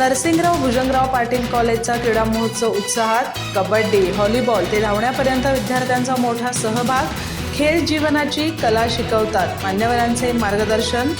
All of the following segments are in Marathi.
नरसिंगराव भुजंगराव पाटील कॉलेजचा क्रीडा महोत्सव उत्साहात कबड्डी व्हॉलीबॉल ते धावण्यापर्यंत विद्यार्थ्यांचा मोठा सहभाग. खेळ जीवनाची कला शिकवतात मान्यवरांचे मार्गदर्शन.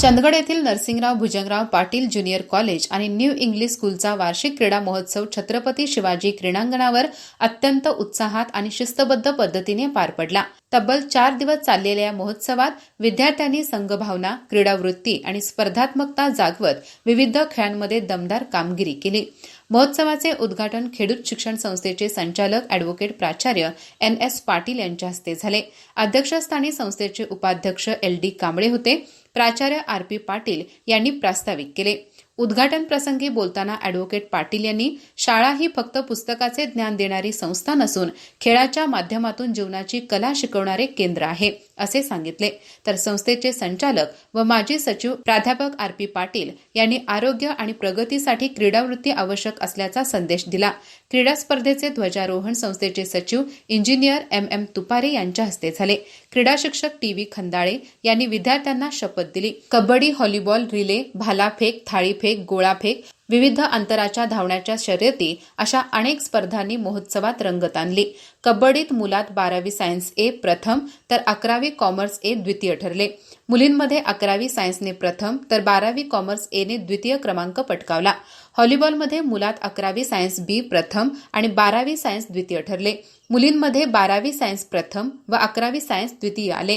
चंदगड येथील नरसिंगराव भुजंगराव पाटील ज्युनियर कॉलेज आणि न्यू इंग्लिश स्कूलचा वार्षिक क्रीडा महोत्सव छत्रपती शिवाजी क्रीडांगणावर अत्यंत उत्साहात आणि शिस्तबद्ध पद्धतीने पार पडला. तब्बल चार दिवस चाललेल्या या महोत्सवात विद्यार्थ्यांनी संघभावना क्रीडावृत्ती आणि स्पर्धात्मकता जागवत विविध खेळांमध्ये दमदार कामगिरी केली. महोत्सवाचे उद्घाटन खेडूत शिक्षण संस्थेचे संचालक अॅडव्होकेट प्राचार्य एन एस पाटील यांच्या हस्ते झाले. अध्यक्षस्थानी संस्थेचे उपाध्यक्ष एल डी कांबळे होते. प्राचार्य आर पी पाटील यांनी प्रास्ताविक केले. उद्घाटन प्रसंगी बोलताना अॅडव्होकेट पाटील यांनी शाळा ही फक्त पुस्तकाचे ज्ञान देणारी संस्था नसून खेळाच्या माध्यमातून जीवनाची कला शिकवणारे केंद्र आहे असे सांगितले. तर संस्थेचे संचालक व माजी सचिव प्राध्यापक आर पी पाटील यांनी आरोग्य आणि प्रगतीसाठी क्रीडावृत्ती आवश्यक असल्याचा संदेश दिला. क्रीडा स्पर्धेचे ध्वजारोहण संस्थेचे सचिव इंजिनियर एम एम तुपारे यांच्या हस्ते झाले. क्रीडा शिक्षक टी व्ही खंदाळे यांनी विद्यार्थ्यांना शपथ दिली. कबड्डी व्हॉलीबॉल रिले भालाफेक थाळीफेक गोळाफेक विविध अंतराच्या धावण्याच्या शर्यती अशा अनेक स्पर्धांनी महोत्सवात रंगत आणली. कबड्डीत मुलात बारावी सायन्स ए प्रथम तर अकरावी कॉमर्स ए द्वितीय ठरले. मुलींमध्ये अकरावी सायन्सने प्रथम तर बारावी कॉमर्स एने द्वितीय क्रमांक पटकावला. हॉलीबॉलमध्ये मुलात अकरावी सायन्स बी प्रथम आणि बारावी सायन्स द्वितीय ठरले. मुलींमध्ये बारावी सायन्स प्रथम व अकरावी सायन्स द्वितीय आले.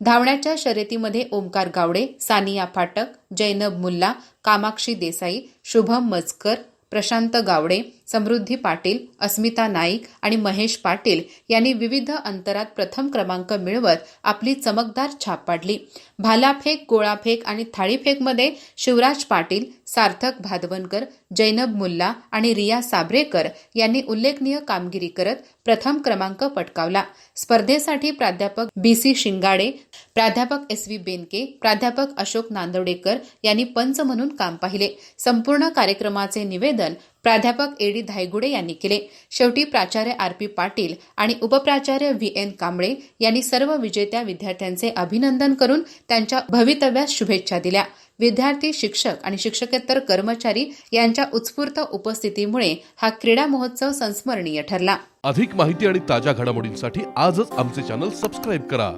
धावण्याच्या शर्यतीमध्ये ओमकार गावडे सानिया फाटक जैनब मुल्ला कामाक्षी देसाई शुभम मजकर प्रशांत गावडे समृद्धी पाटील अस्मिता नाईक आणि महेश पाटील यांनी विविध अंतरात प्रथम क्रमांक मिळवत आपली चमकदार छाप पाडली. भालाफेक गोळाफेक आणि थाळीफेकमध्ये शिवराज पाटील सार्थक भादवनकर जैनब मुल्ला आणि रिया साबरेकर यांनी उल्लेखनीय कामगिरी करत प्रथम क्रमांक पटकावला. स्पर्धेसाठी प्राध्यापक बी सी शिंगाडे प्राध्यापक एस व्ही बेनके प्राध्यापक अशोक नांदवडेकर यांनी पंच म्हणून काम पाहिले. संपूर्ण कार्यक्रमाचे निवेदन प्राध्यापक एडी धायगुडे यांनी केले. शेवटी प्राचार्य आर पी पाटील आणि उपप्राचार्य व्ही एन कांबळे यांनी सर्व विजेत्या विद्यार्थ्यांचे अभिनंदन करून त्यांच्या भवितव्यास शुभेच्छा दिल्या. विद्यार्थी शिक्षक आणि शिक्षकेतर कर्मचारी यांच्या उत्स्फूर्त उपस्थितीमुळे हा क्रीडा महोत्सव संस्मरणीय ठरला. अधिक माहिती आणि ताज्या घडामोडींसाठी आजच आमचे चॅनल सबस्क्राईब करा.